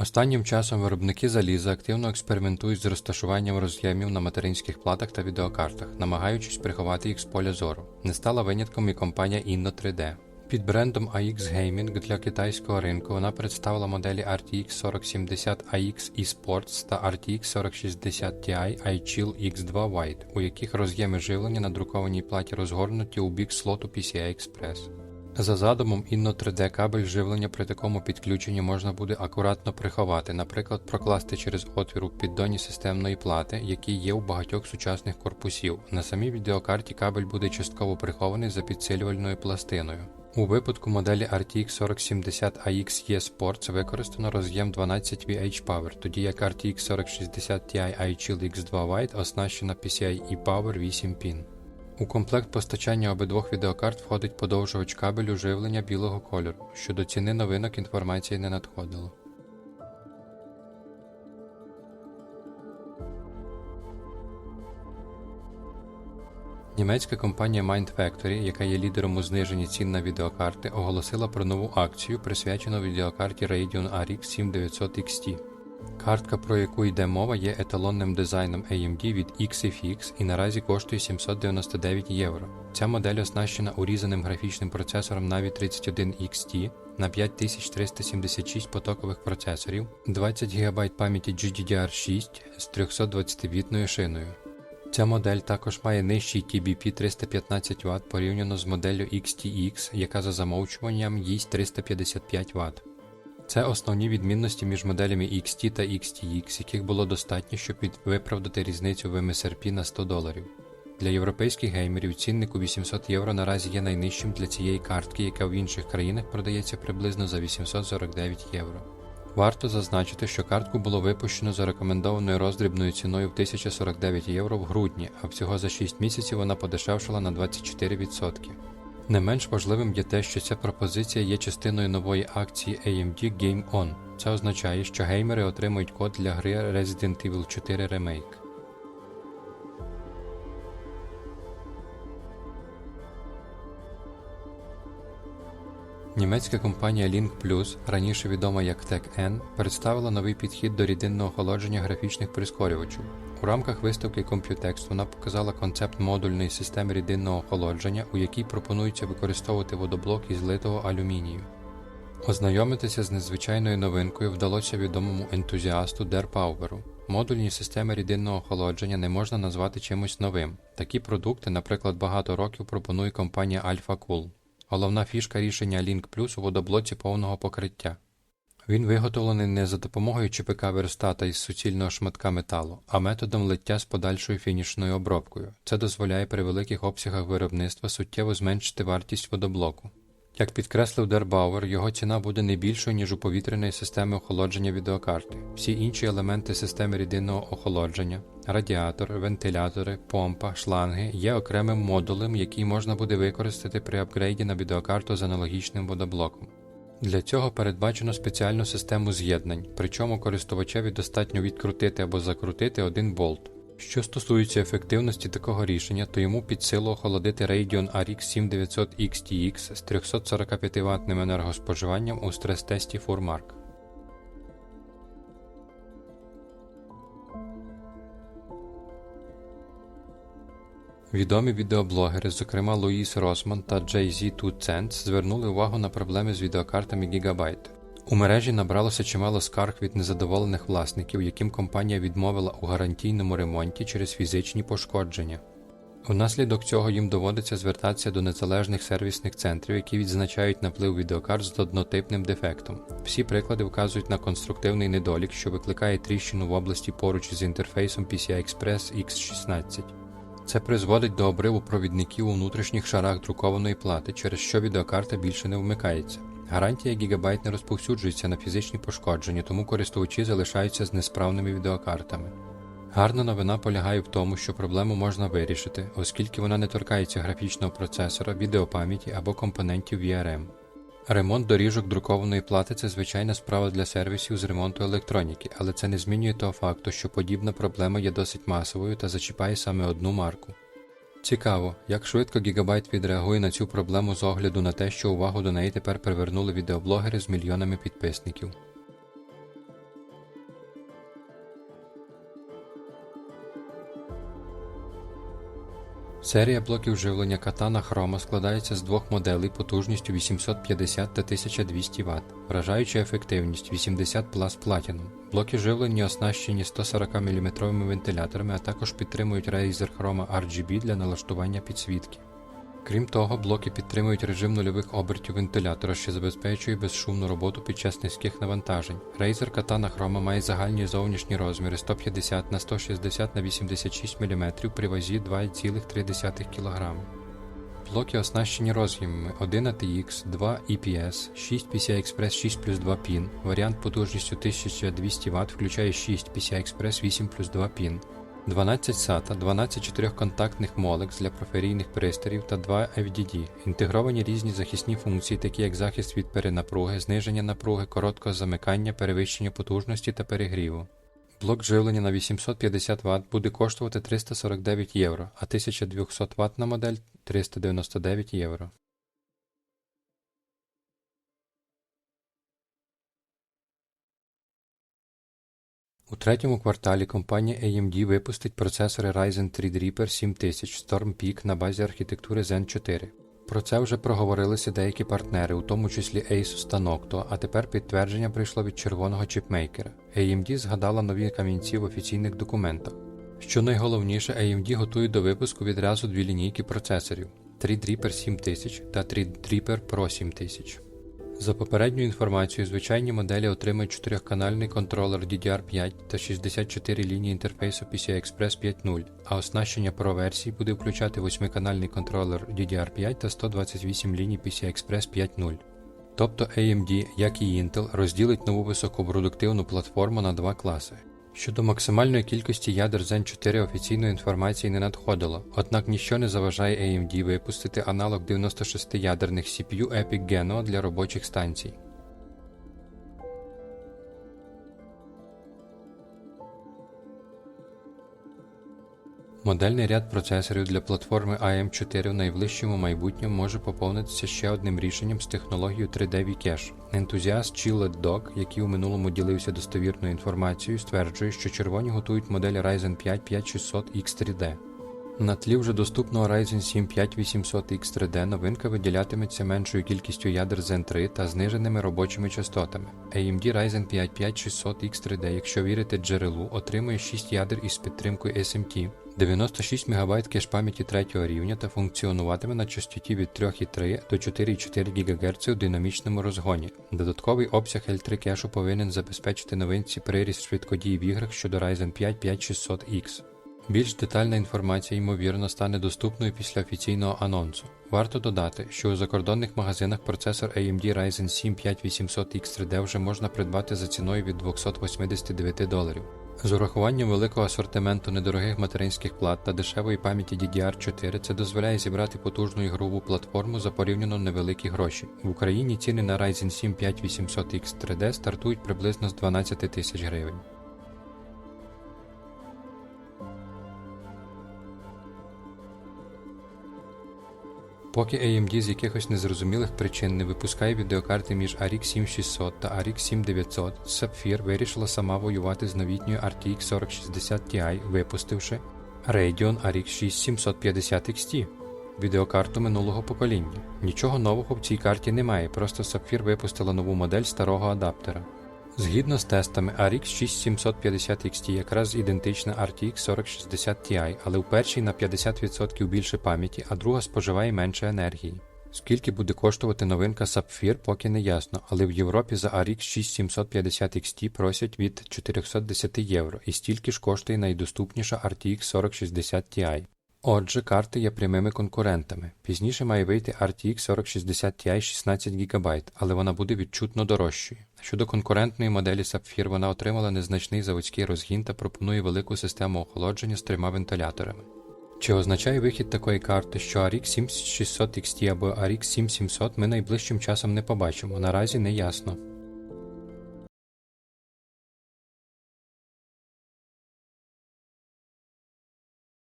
Останнім часом виробники заліза активно експериментують з розташуванням роз'ємів на материнських платах та відеокартах, намагаючись приховати їх з поля зору. Не стала винятком і компанія Inno 3D. Під брендом AX Gaming для китайського ринку вона представила моделі RTX 4070 AX eSports та RTX 4060 Ti iChill X2 White, у яких роз'єми живлення на друкованій платі розгорнуті у бік слоту PCI Express. За задумом Inno 3D кабель живлення при такому підключенні можна буде акуратно приховати, наприклад, прокласти через отвір у піддоні системної плати, який є у багатьох сучасних корпусів. На самій відеокарті кабель буде частково прихований за підсилювальною пластиною. У випадку моделі RTX 4070 AX eSports використано роз'єм 12 VH Power, тоді як RTX 4060 Ti iChill X2 White оснащена PCIe Power 8 pin. У комплект постачання обидвох відеокарт входить подовжувач кабелю живлення білого кольору. Щодо ціни новинок інформації не надходило. Німецька компанія Mind Factory, яка є лідером у зниженні цін на відеокарти, оголосила про нову акцію, присвячену відеокарті Radeon RX 7900 XT. Картка, про яку йде мова, є еталонним дизайном AMD від XFX і наразі коштує 799 євро. Ця модель оснащена урізаним графічним процесором Navi 31 XT на 5376 потокових процесорів, 20 ГБ пам'яті GDDR6 з 320-бітною шиною. Ця модель також має нижчий TBP 315 Вт порівняно з моделлю XTX, яка за замовчуванням їсть 355 Вт. Це основні відмінності між моделями XT та XTX, яких було достатньо, щоб виправдати різницю в MSRP на 100 доларів. Для європейських геймерів цінник у 800 євро наразі є найнижчим для цієї картки, яка в інших країнах продається приблизно за 849 євро. Варто зазначити, що картку було випущено за рекомендованою роздрібною ціною в 1049 євро в грудні, а всього за 6 місяців вона подешевшала на 24%. Не менш важливим є те, що ця пропозиція є частиною нової акції AMD Game On. Це означає, що геймери отримують код для гри Resident Evil 4 Remake. Німецька компанія Link Plus, раніше відома як TechN, представила новий підхід до рідинного охолодження графічних прискорювачів. У рамках виставки Computex вона показала концепт модульної системи рідинного охолодження, у якій пропонується використовувати водоблок із литого алюмінію. Ознайомитися з незвичайною новинкою вдалося відомому ентузіасту Дер Пауверу. Модульні системи рідинного охолодження не можна назвати чимось новим. Такі продукти, наприклад, багато років пропонує компанія Alpha Cool. Головна фішка рішення Link Plus у водоблоці повного покриття. Він виготовлений не за допомогою ЧПК верстата із суцільного шматка металу, а методом лиття з подальшою фінішною обробкою. Це дозволяє при великих обсягах виробництва суттєво зменшити вартість водоблоку. Як підкреслив Дербауер, його ціна буде не більшою, ніж у повітряної системи охолодження відеокарти. Всі інші елементи системи рідинного охолодження, радіатор, вентилятори, помпа, шланги є окремим модулем, який можна буде використати при апгрейді на відеокарту з аналогічним водоблоком. Для цього передбачено спеціальну систему з'єднань, причому користувачеві достатньо відкрутити або закрутити один болт. Що стосується ефективності такого рішення, то йому під силу охолодити Radeon RX 7900 XTX з 345-ваттним енергоспоживанням у стрес-тесті Furmark. Відомі відеоблогери, зокрема Луїс Росман та Jay-Z 2 Cents, звернули увагу на проблеми з відеокартами Gigabyte. У мережі набралося чимало скарг від незадоволених власників, яким компанія відмовила у гарантійному ремонті через фізичні пошкодження. Внаслідок цього їм доводиться звертатися до незалежних сервісних центрів, які відзначають наплив відеокарт з однотипним дефектом. Всі приклади вказують на конструктивний недолік, що викликає тріщину в області поруч із інтерфейсом PCI Express X16. Це призводить до обриву провідників у внутрішніх шарах друкованої плати, через що відеокарта більше не вмикається. Гарантія Gigabyte не розповсюджується на фізичні пошкодження, тому користувачі залишаються з несправними відеокартами. Гарна новина полягає в тому, що проблему можна вирішити, оскільки вона не торкається графічного процесора, відеопам'яті або компонентів VRM. Ремонт доріжок друкованої плати це звичайна справа для сервісів з ремонту електроніки, але це не змінює того факту, що подібна проблема є досить масовою та зачіпає саме одну марку. Цікаво, як швидко Gigabyte відреагує на цю проблему з огляду на те, що увагу до неї тепер привернули відеоблогери з мільйонами підписників. Серія блоків живлення Katana Chroma складається з двох моделей потужністю 850 та 1200 Вт, вражаюча ефективність 80 Plus Platinum. Блоки живлення оснащені 140 мм вентиляторами, а також підтримують Razer Chroma RGB для налаштування підсвітки. Крім того, блоки підтримують режим нульових обертів вентилятора, що забезпечує безшумну роботу під час низьких навантажень. Razer Katana Chroma має загальні зовнішні розміри 150 на 160 на 86 мм при вазі 2,3 кг. Блоки оснащені роз'ємами 1 ATX, 2 EPS, 6 PCI-Express 6 плюс 2 пін. Варіант потужністю 1200 Вт включає 6 PCI-Express 8 плюс 2 пін. 12 SATA, 12 чотирьохконтактних молекс для проферійних пристроїв та 2 FDD. Інтегровані різні захисні функції, такі як захист від перенапруги, зниження напруги, короткого замикання, перевищення потужності та перегріву. Блок живлення на 850 Вт буде коштувати 349 євро, а 1200 Вт модель 399 євро. У третьому кварталі компанія AMD випустить процесори Ryzen 3 Reaper 7000 Storm Peak на базі архітектури Zen 4. Про це вже проговорилися деякі партнери, у тому числі Asus та Noctua, а тепер підтвердження прийшло від червоного чіпмейкера. AMD згадала нові камінці в офіційних документах. Що найголовніше, AMD готує до випуску відразу дві лінійки процесорів: 3 Reaper 7000 та 3 Reaper Pro 7000. За попередньою інформацією, звичайні моделі отримають 4-канальний контролер DDR5 та 64 лінії інтерфейсу PCI-Express 5.0, а оснащення Pro версії буде включати 8-канальний контролер DDR5 та 128 ліній PCI-Express 5.0. Тобто AMD, як і Intel, розділить нову високопродуктивну платформу на два класи. Щодо максимальної кількості ядер Zen 4 офіційної інформації не надходило, однак ніщо не заважає AMD випустити аналог 96 ядерних CPU Epic Geno для робочих станцій. Модельний ряд процесорів для платформи AM4 в найближчому майбутньому може поповнитися ще одним рішенням з технологією 3D V-Cache. Ентузіаст Chilled Dog, який у минулому ділився достовірною інформацією, стверджує, що червоні готують модель Ryzen 5 5600X3D. На тлі вже доступного Ryzen 7 5800X3D новинка виділятиметься меншою кількістю ядер Zen 3 та зниженими робочими частотами. AMD Ryzen 5 5600X3D, якщо вірити джерелу, отримує 6 ядер із підтримкою SMT, 96 МБ кеш пам'яті третього рівня та функціонуватиме на частоті від 3,3 до 4,4 ГГц у динамічному розгоні. Додатковий обсяг L3 кешу повинен забезпечити новинці приріст швидкодії в іграх щодо Ryzen 5 5600X. Більш детальна інформація, ймовірно, стане доступною після офіційного анонсу. Варто додати, що у закордонних магазинах процесор AMD Ryzen 7 5800X3D вже можна придбати за ціною від 289 доларів. З урахуванням великого асортименту недорогих материнських плат та дешевої пам'яті DDR4 це дозволяє зібрати потужну ігрову платформу за порівняно невеликі гроші. В Україні ціни на Ryzen 7 5800X3D стартують приблизно з 12 тисяч гривень. Поки AMD з якихось незрозумілих причин не випускає відеокарти між RX 7600 та RX 7900, Sapphire вирішила сама воювати з новітньою RTX 4060 Ti, випустивши Radeon RX 6750 XT відеокарту минулого покоління. Нічого нового в цій карті немає, просто Sapphire випустила нову модель старого адаптера. Згідно з тестами, RX 6750 XT якраз ідентична RTX 4060 Ti, але у першій на 50% більше пам'яті, а друга споживає менше енергії. Скільки буде коштувати новинка Sapphire, поки не ясно, але в Європі за RX 6750 XT просять від 410 євро, і стільки ж коштує найдоступніша RTX 4060 Ti. Отже, карти є прямими конкурентами. Пізніше має вийти RTX 4060 Ti 16 ГБ, але вона буде відчутно дорожчою. Щодо конкурентної моделі Sapphire, вона отримала незначний заводський розгін та пропонує велику систему охолодження з трьома вентиляторами. Чи означає вихід такої карти, що RX 7600 XT або RX 7700 ми найближчим часом не побачимо, наразі не ясно.